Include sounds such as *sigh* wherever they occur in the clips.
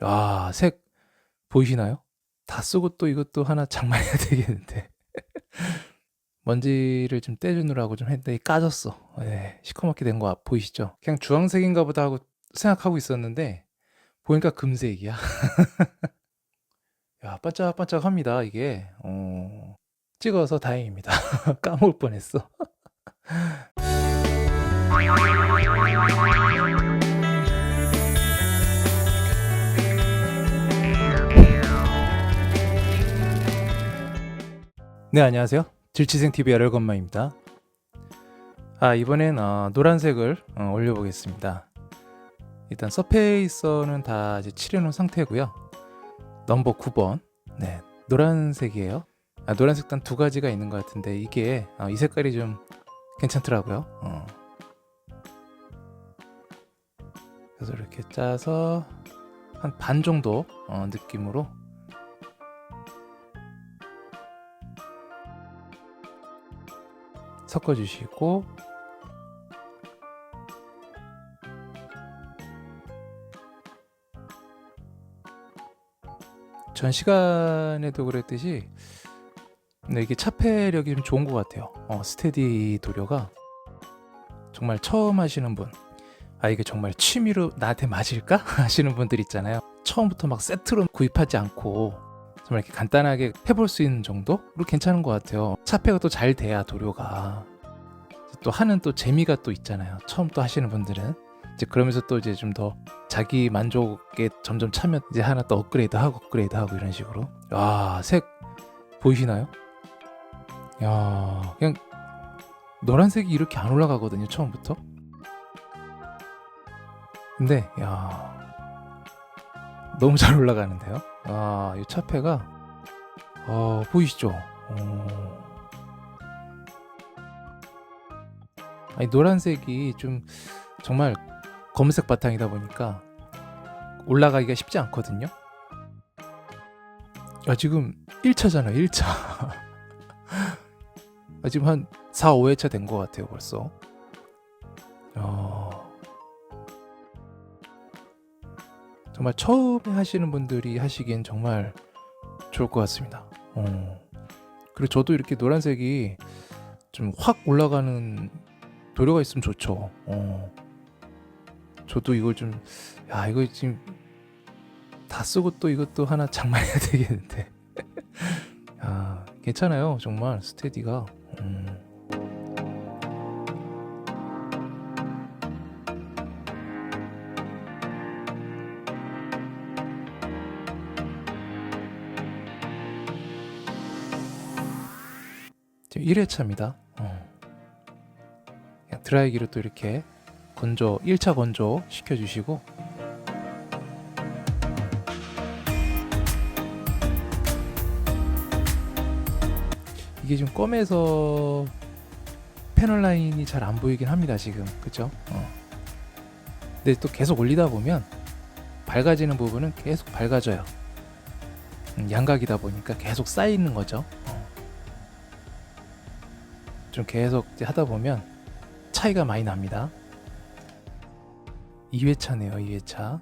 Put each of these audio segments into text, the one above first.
아, 색 보이시나요? 다 쓰고 또 이것도 하나 장만해야 *laughs* 되겠는데. 먼지를 좀 떼주느라고 좀 했는데 까졌어. 네, 시커멓게 된 거 보이시죠? 그냥 주황색인가 보다 하고 생각하고 있었는데 보니까 금색이야. *laughs* 야, 반짝반짝합니다, 이게. 어, 찍어서 다행입니다. *laughs* 까먹을 뻔했어. 네, 안녕하세요. 질치생 TV 열건마입니다. 아, 이번엔 어, 노란색을 어, 올려보겠습니다. 일단 서페이서는 다 이제 칠해놓은 상태고요. 넘버 9번, 네, 노란색이에요. 아, 노란색 단 두 가지가 있는 것 같은데 이게 어, 이 색깔이 좀 괜찮더라고요. 어. 그래서 이렇게 짜서 한 반 정도 어, 느낌으로 섞어주시고 전 시간에도 그랬듯이 근데 이게 차폐력이 좀 좋은 것 같아요. 어, 스테디 도료가 정말 처음 하시는 분, 아 이게 정말 취미로 나한테 맞을까 *laughs* 하시는 분들 있잖아요. 처음부터 막 세트로 구입하지 않고 정말 이렇게 간단하게 해볼 수 있는 정도로 괜찮은 것 같아요. 차폐가 또 잘 돼야 도료가 또 하는 또 재미가 또 있잖아요. 처음 또 하시는 분들은 이제 그러면서 또 이제 좀 더 자기 만족에 점점 차면 이제 하나 또 업그레이드하고 업그레이드하고 이런 식으로 와색 보이시나요? 야 그냥 노란색이 이렇게 안 올라가거든요 처음부터 근데 야 너무 잘 올라가는데요 아 이 차폐가? 어 보이시죠? 어. 아니 노란색이 좀 정말 검은색 바탕이다 보니까 올라가기가 쉽지 않거든요? 아 지금 1차잖아 1차. *laughs* 아, 지금 한 4, 5회차 된 것 같아요 벌써. 어... 정말 처음에 하시는 분들이 하시기엔 정말 좋을 것 같습니다. 어... 그리고 저도 이렇게 노란색이 좀 확 올라가는 도료가 있으면 좋죠. 어... 저도 이걸 좀 야 이거 지금 다 쓰고 또 이것도 하나 장만해야 *laughs* 되겠는데. *laughs* 야 괜찮아요 정말. 스테디가. 음. 지금 1회차입니다 어. 드라이기로 또 이렇게 건조 1차 건조 시켜주시고 이게 좀 껌에서 패널 라인이 잘 안 보이긴 합니다 지금 그죠? 어. 근데 또 계속 올리다 보면 밝아지는 부분은 계속 밝아져요 음, 양각이다 보니까 계속 쌓이는 거죠 어. 좀 계속 하다 보면 차이가 많이 납니다 2회차네요 2회차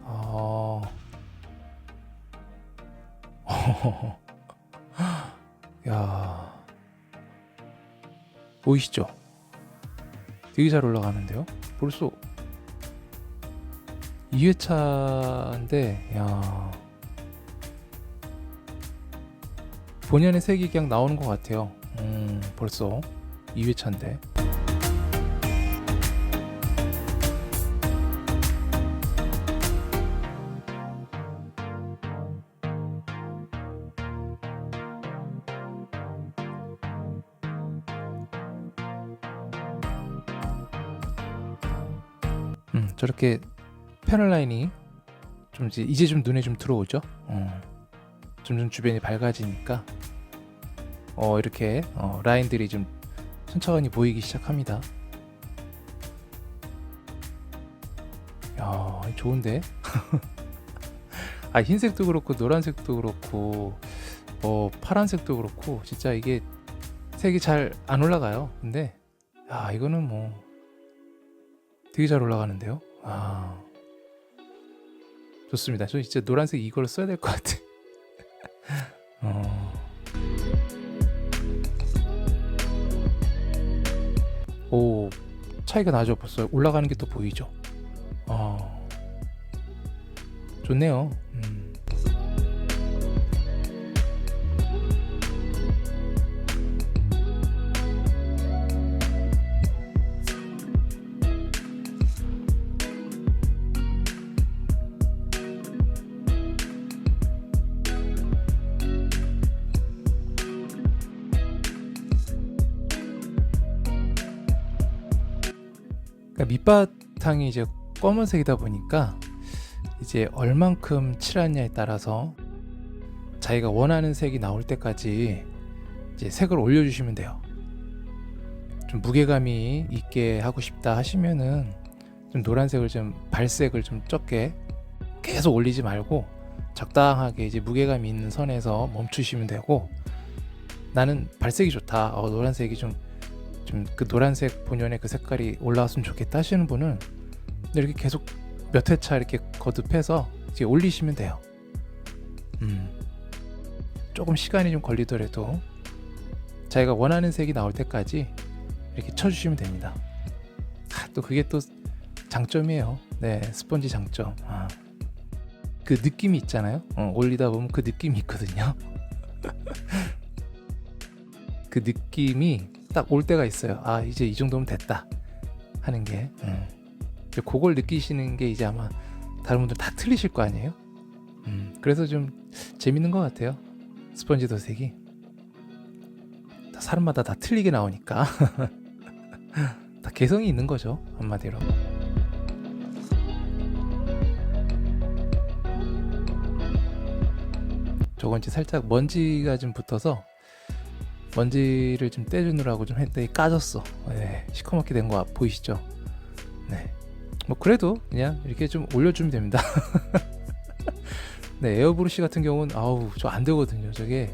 어... *laughs* 야 보이시죠? 되게 잘 올라가는데요? 벌써 2회차인데 야 본연의 색이 그냥 나오는 것 같아요. 음, 벌써 2회차인데. 음, 저렇게 패널 라인이 좀 이제, 이제 좀 눈에 좀 들어오죠. 어. 점점 주변이 밝아지니까 어, 이렇게 어, 라인들이 좀 천천히 보이기 시작합니다. 야, 좋은데? *laughs* 아, 흰색도 그렇고 노란색도 그렇고 어, 파란색도 그렇고 진짜 이게 색이 잘 안 올라가요. 근데 아 이거는 뭐 되게 잘 올라가는데요. 아 좋습니다. 저 진짜 노란색 이걸 써야 될 것 같아. *laughs* 어. 오 차이가 나죠. 벌써 올라가는 게 또 보이죠. 어. 좋네요. 음. 밑바탕이 이제 검은색이다 보니까 이제 얼만큼 칠하냐에 따라서 자기가 원하는 색이 나올 때까지 이제 색을 올려주시면 돼요. 좀 무게감이 있게 하고 싶다 하시면은 좀 노란색을 좀 발색을 좀 적게 계속 올리지 말고 적당하게 이제 무게감이 있는 선에서 멈추시면 되고 나는 발색이 좋다. 어, 노란색이 좀 좀 그 노란색 본연의 그 색깔이 올라왔으면 좋겠다 하시는 분은 이렇게 계속 몇 회차 이렇게 거듭해서 이제 올리시면 돼요. 음. 조금 시간이 좀 걸리더라도 자기가 원하는 색이 나올 때까지 이렇게 쳐주시면 됩니다. 아, 또 그게 또 장점이에요. 네, 스펀지 장점. 아. 그 느낌이 있잖아요. 어, 올리다 보면 그 느낌이 있거든요. *laughs* 그 느낌이 딱 올 때가 있어요. 아 이제 이 정도면 됐다 하는 게. 음. 이제 그걸 느끼시는 게 이제 아마 다른 분들 다 틀리실 거 아니에요? 음, 그래서 좀 재밌는 것 같아요. 스펀지 도색이 다 사람마다 다 틀리게 나오니까 *laughs* 다 개성이 있는 거죠 한마디로. 저건 이제 살짝 먼지가 좀 붙어서 먼지를 좀 떼주느라고 좀 했더니 까졌어. 네, 시커멓게 된 거 보이시죠? 네. 뭐 그래도 그냥 이렇게 좀 올려주면 됩니다. *laughs* 네, 에어브러쉬 같은 경우는 아우 저 안 되거든요. 저게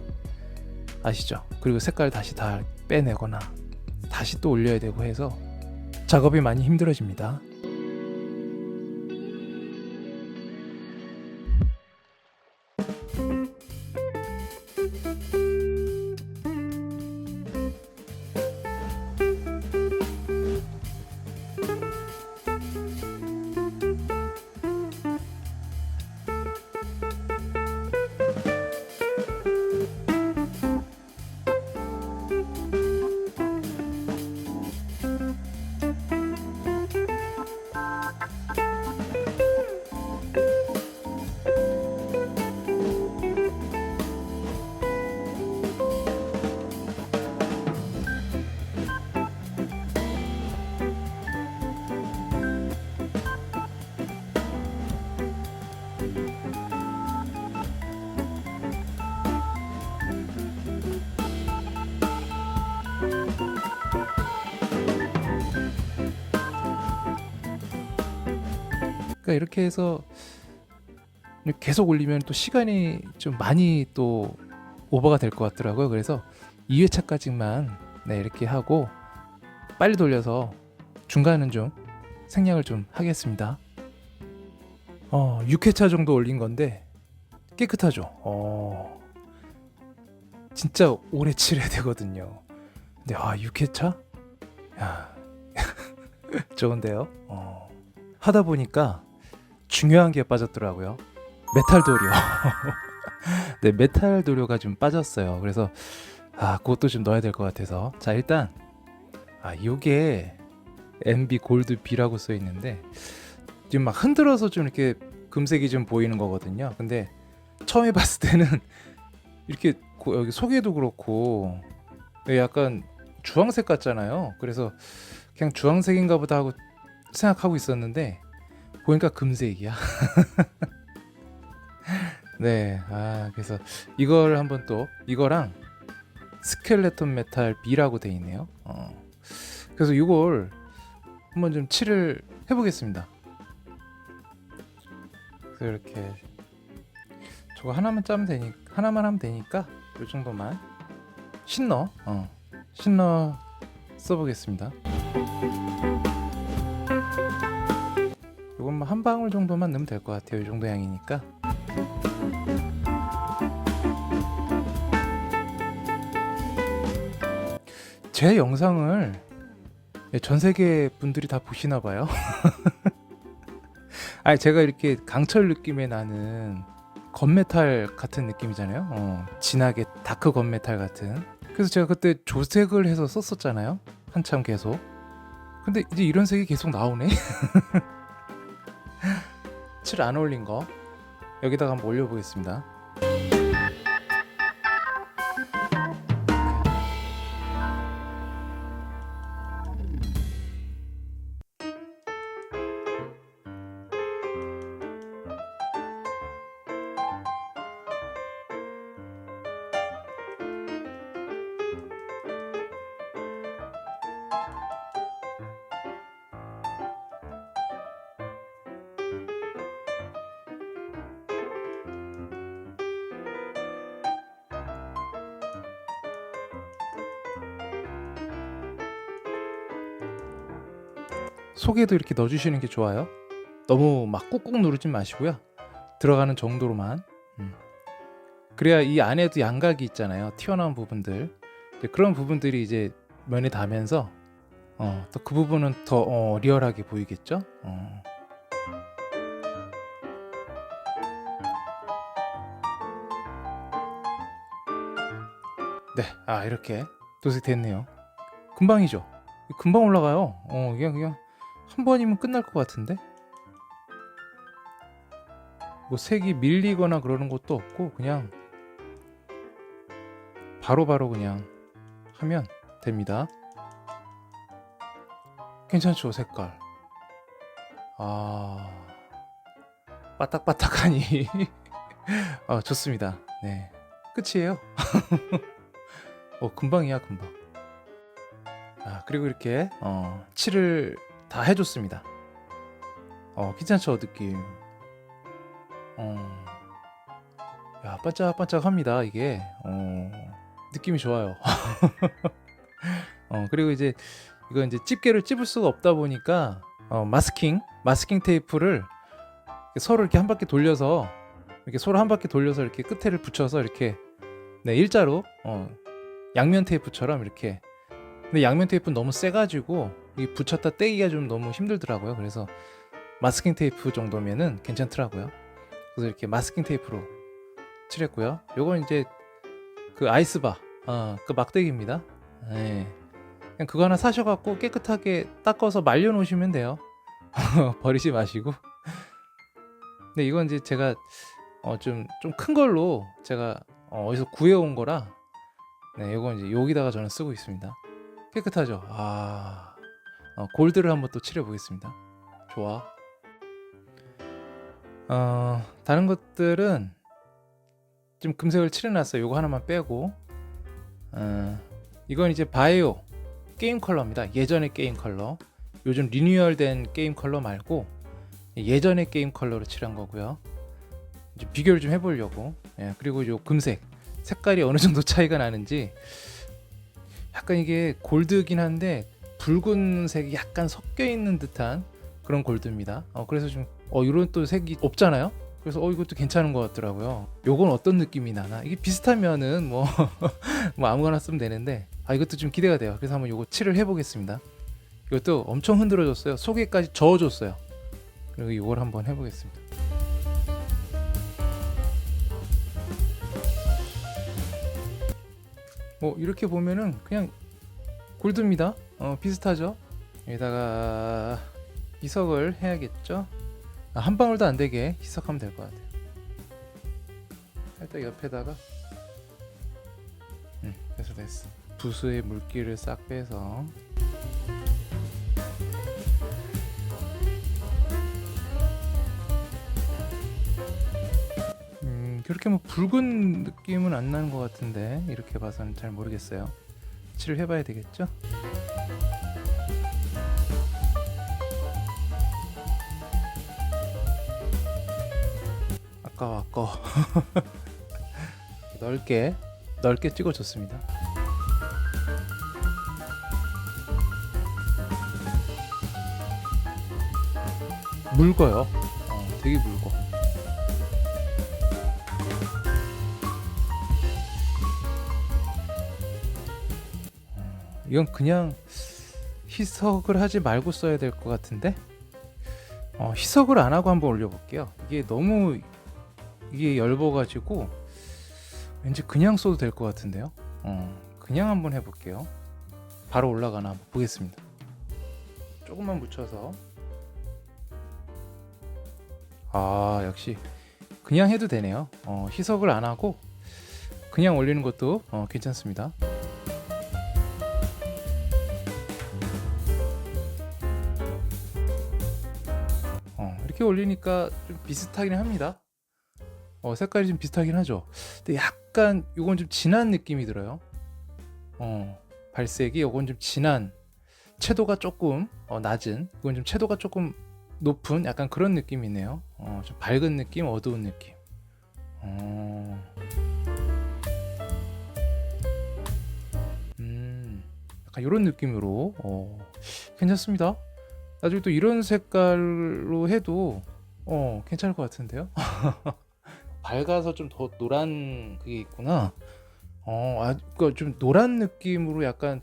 아시죠? 그리고 색깔 다시 다 빼내거나 다시 또 올려야 되고 해서 작업이 많이 힘들어집니다. 그러니까 이렇게 해서 계속 올리면 또 시간이 좀 많이 또 오버가 될 것 같더라고요. 그래서 2회차까지만 네, 이렇게 하고 빨리 돌려서 중간은 좀 생략을 좀 하겠습니다. 어, 6회차 정도 올린 건데 깨끗하죠. 어, 진짜 오래 칠해야 되거든요. 근데 아 6회차? 야 *laughs* 좋은데요. 어, 하다 보니까 중요한 게 빠졌더라고요. 메탈 도료. *laughs* 네, 메탈 도료가 좀 빠졌어요. 그래서 아, 그것도 좀 넣어야 될 것 같아서. 자, 일단 아, 요게 MB 골드 B라고 써 있는데 지금 막 흔들어서 좀 이렇게 금색이 좀 보이는 거거든요. 근데 처음에 *laughs* 봤을 때는 이렇게 고- 여기 속에도 그렇고 약간 주황색 같잖아요. 그래서 그냥 주황색인가 보다 하고 생각하고 있었는데 보니까 금색이야. *laughs* 네, 아 그래서 이걸 한번 또 이거랑 스켈레톤 메탈 B라고 돼 있네요. 어. 그래서 이걸 한번 좀 칠을 해보겠습니다. 그래서 이렇게 저거 하나만 짜면 되니 하나만 하면 되니까 이 정도만 신너 어. 신러 써보겠습니다. 한 방울 정도만 넣으면 될 것 같아요. 이 정도 양이니까. 제 영상을 전 세계 분들이 다 보시나 봐요. *laughs* 아니 제가 이렇게 강철 느낌의 나는 건메탈 같은 느낌이잖아요. 어, 진하게 다크 건메탈 같은. 그래서 제가 그때 조색을 해서 썼었잖아요. 한참 계속. 근데 이제 이런 색이 계속 나오네. *laughs* 칠안 어울린 거 여기다가 한번 올려보겠습니다. 속에도 이렇게 넣어주시는 게 좋아요. 너무 막 꾹꾹 누르지 마시고요. 들어가는 정도로만. 음. 그래야 이 안에도 양각이 있잖아요. 튀어나온 부분들. 그런 부분들이 이제 면에 닿으면서 어, 또 그 부분은 더 어, 리얼하게 보이겠죠. 어. 네, 아 이렇게 도색 됐네요. 금방이죠. 금방 올라가요. 어, 그냥 그냥 한 번이면 끝날 것 같은데? 뭐 색이 밀리거나 그러는 것도 없고 그냥 바로바로 그냥 하면 됩니다. 괜찮죠 색깔? 아 바닥바닥하니 *laughs* 아 좋습니다. 네 끝이에요. *laughs* 어 금방이야 금방. 아 그리고 이렇게 어 칠을 다 해줬습니다. 어 괜찮죠 느낌. 어, 야 반짝반짝 합니다 이게. 어, 느낌이 좋아요. *laughs* 어 그리고 이제 이거 이제 집게를 찝을 수가 없다 보니까 어, 마스킹 마스킹 테이프를 서로 이렇게 한 바퀴 돌려서 이렇게 서로 한 바퀴 돌려서 이렇게 끝에를 붙여서 이렇게 네 일자로 어, 양면 테이프처럼 이렇게 근데 양면 테이프는 너무 세가지고 이 붙였다 떼기가 좀 너무 힘들더라고요. 그래서 마스킹 테이프 정도면은 괜찮더라고요. 그래서 이렇게 마스킹 테이프로 칠했고요. 요건 이제 그 아이스바, 어, 그 막대기입니다. 네. 그냥 그거 하나 사셔갖고 깨끗하게 닦아서 말려 놓으시면 돼요. *laughs* 버리지 마시고. 근데 이건 이제 제가 어, 좀 좀 큰 걸로 제가 어, 어디서 구해온 거라 네, 이건 이제 여기다가 저는 쓰고 있습니다. 깨끗하죠. 아, 어, 골드를 한번 또 칠해 보겠습니다. 좋아. 어, 다른 것들은 좀 금색을 칠해놨어요. 이거 하나만 빼고. 어, 이건 이제 바이오 게임 컬러입니다. 예전의 게임 컬러. 요즘 리뉴얼된 게임 컬러 말고 예전의 게임 컬러로 칠한 거고요. 이제 비교를 좀 해보려고. 예, 그리고 요 금색 색깔이 어느 정도 차이가 나는지 약간 이게 골드긴 한데 붉은색이 약간 섞여 있는 듯한 그런 골드입니다. 어, 그래서 좀 어, 이런 또 색이 없잖아요. 그래서 어 이것도 괜찮은 것 같더라고요. 요건 어떤 느낌이 나나? 이게 비슷하면은 뭐, *laughs* 뭐 아무거나 쓰면 되는데 아 이것도 좀 기대가 돼요. 그래서 한번 요거 칠을 해보겠습니다. 이것도 엄청 흔들어줬어요. 속에까지 저어줬어요. 그리고 이걸 한번 해보겠습니다. 뭐 이렇게 보면은 그냥 골드입니다. 어, 비슷하죠? 여기다가 희석을 해야겠죠? 아, 한 방울도 안 되게 희석하면 될 것 같아요. 살짝 옆에다가 음, 됐어 됐어. 부수의 물기를 싹 빼서 음, 그렇게 뭐 붉은 느낌은 안 나는 것 같은데 이렇게 봐서는 잘 모르겠어요. 칠을 해봐야 되겠죠? 아까워 *laughs* 넓게 넓게 찍어줬습니다. 묽어요. 어, 되게 묽어. 이건 그냥 희석을 하지 말고 써야 될 것 같은데? 어, 희석을 안 하고 한번 올려볼게요. 이게 너무 이게 얇아가지고 왠지 그냥 써도 될 것 같은데요. 어, 그냥 한번 해볼게요. 바로 올라가나 보겠습니다. 조금만 묻혀서 아 역시 그냥 해도 되네요. 어, 희석을 안 하고 그냥 올리는 것도 어, 괜찮습니다. 어, 이렇게 올리니까 좀 비슷하긴 합니다. 어, 색깔이 좀 비슷하긴 하죠. 근데 약간 이건 좀 진한 느낌이 들어요. 어, 발색이 이건 좀 진한 채도가 조금 어, 낮은 이건 좀 채도가 조금 높은 약간 그런 느낌이 있네요. 어, 좀 밝은 느낌, 어두운 느낌. 어. 음, 약간 이런 느낌으로 어, 괜찮습니다. 나중에 또 이런 색깔로 해도 어, 괜찮을 것 같은데요. *laughs* 밝아서 좀 더 노란 그게 있구나. 어, 아, 그좀 노란 느낌으로 약간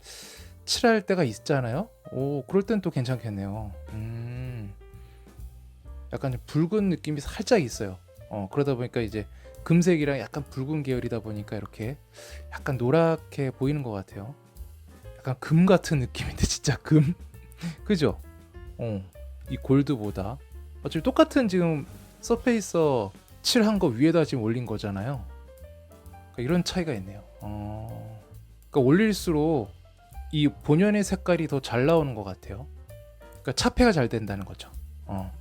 칠할 때가 있잖아요. 오, 그럴 땐 또 괜찮겠네요. 음, 약간 좀 붉은 느낌이 살짝 있어요. 어, 그러다 보니까 이제 금색이랑 약간 붉은 계열이다 보니까 이렇게 약간 노랗게 보이는 것 같아요. 약간 금 같은 느낌인데 진짜 금, *laughs* 그죠? 어, 이 골드보다 어차피 똑같은 지금 서페이서 칠한 거 위에다 지금 올린 거잖아요. 그러니까 이런 차이가 있네요. 어, 그러니까 올릴수록 이 본연의 색깔이 더 잘 나오는 것 같아요. 그러니까 차폐가 잘 된다는 거죠. 어.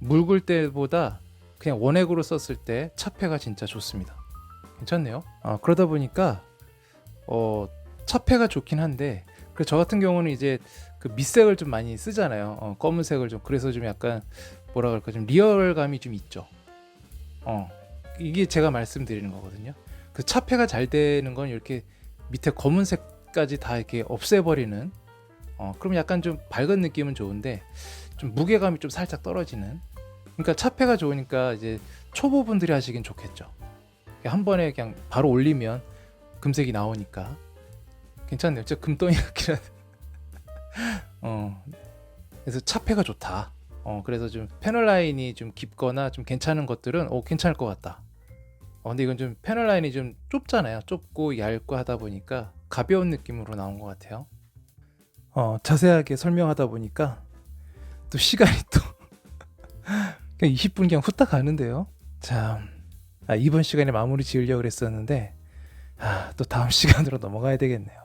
묽을 때보다 그냥 원액으로 썼을 때 차폐가 진짜 좋습니다. 괜찮네요. 어, 그러다 보니까 어, 차폐가 좋긴 한데 그래서 저 같은 경우는 이제 그 밑색을 좀 많이 쓰잖아요. 어, 검은색을 좀 그래서 좀 약간 뭐라 그럴까 좀 리얼감이 좀 있죠. 어, 이게 제가 말씀드리는 거거든요. 그 차폐가 잘 되는 건 이렇게 밑에 검은색까지 다 이렇게 없애버리는 어, 그럼 약간 좀 밝은 느낌은 좋은데 좀 무게감이 좀 살짝 떨어지는. 그러니까 차폐가 좋으니까 이제 초보분들이 하시긴 좋겠죠. 한 번에 그냥 바로 올리면 금색이 나오니까. 괜찮네요. 진짜 금덩이 같긴 한데 어. 그래서 차폐가 좋다 어 그래서 좀 패널 라인이 좀 깊거나 좀 괜찮은 것들은 어 괜찮을 것 같다 어, 근데 이건 좀 패널 라인이 좀 좁잖아요 좁고 얇고 하다 보니까 가벼운 느낌으로 나온 것 같아요 어, 자세하게 설명하다 보니까 또 시간이 또 *laughs* 그냥 20분 그냥 후딱 가는데요. 참 아, 이번 시간에 마무리 지으려고 그랬었는데 아, 또 다음 *laughs* 시간으로 넘어가야 되겠네요.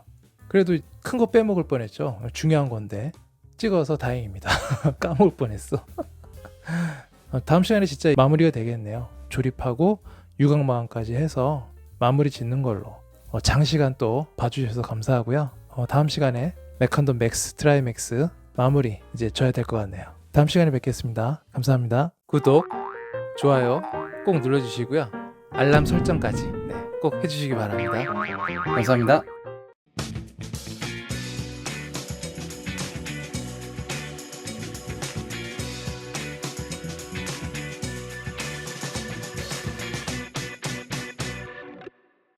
그래도 큰 거 빼먹을 뻔했죠. 중요한 건데 찍어서 다행입니다. *laughs* 까먹을 뻔했어. *laughs* 어, 다음 시간에 진짜 마무리가 되겠네요. 조립하고 유광마감까지 해서 마무리 짓는 걸로 어, 장시간 또 봐주셔서 감사하고요. 어, 다음 시간에 메컨돈 맥스 트라이맥스 마무리 이제 져야 될 것 같네요. 다음 시간에 뵙겠습니다. 감사합니다. 구독, 좋아요 꼭 눌러주시고요. 알람 설정까지 네, 꼭 해주시기 바랍니다. 감사합니다.